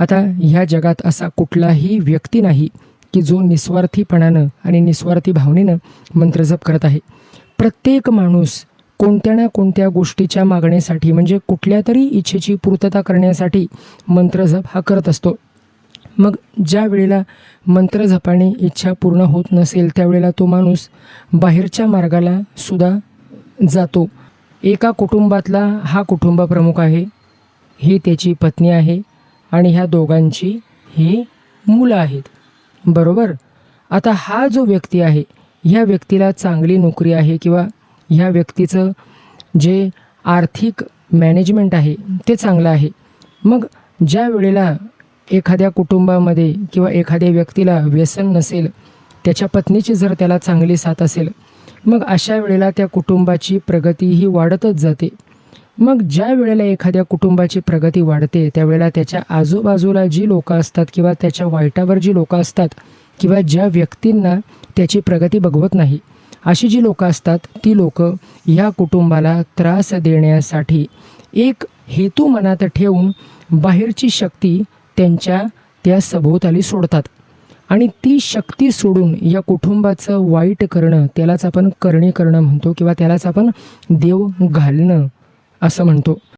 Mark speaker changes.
Speaker 1: आता ह्या जगात असा कुठलाही व्यक्ती नाही की जो निस्वार्थीपणानं आणि निस्वार्थी भावनेनं मंत्रजप करत आहे. प्रत्येक माणूस कोणत्या ना कोणत्या गोष्टीच्या मागणीसाठी म्हणजे कुठल्या तरी इच्छेची पूर्तता करण्यासाठी मंत्रजप हा करत असतो. मग ज्या वेळेला मंत्रजपाने इच्छा पूर्ण होत नसेल त्यावेळेला तो माणूस बाहेरच्या मार्गाला सुद्धा जातो. एका कुटुंबातला हा कुटुंब प्रमुख आहे. ही त्याची पत्नी आहे. आणि ह्या दोघांची ही मुलं आहेत. बरोबर? आता हा जो व्यक्ती आहे ह्या व्यक्तीला चांगली नोकरी आहे किंवा ह्या व्यक्तीचं जे आर्थिक मॅनेजमेंट आहे ते चांगलं आहे. मग ज्या वेळेला एखाद्या कुटुंबामध्ये किंवा एखाद्या व्यक्तीला व्यसन नसेल त्याच्या पत्नीची जर त्याला चांगली साथ असेल मग अशा वेळेला त्या कुटुंबाची प्रगती ही वाढतच जाते. मग ज्या वेळेला एखाद्या कुटुंबाची प्रगती वाढते त्यावेळेला त्याच्या आजूबाजूला जी लोकं असतात किंवा त्याच्या वाईटावर जी लोकं असतात किंवा ज्या व्यक्तींना त्याची प्रगती बघवत नाही अशी जी लोकं असतात ती लोकं ह्या कुटुंबाला त्रास देण्यासाठी एक हेतू मनात ठेवून बाहेरची शक्ती त्यांच्या त्या सभोवताली सोडतात. आणि ती शक्ती सोडून या कुटुंबाचं वाईट करणं त्यालाच आपण करणी करणं म्हणतो किंवा त्यालाच आपण देव घालणं असं म्हणतो.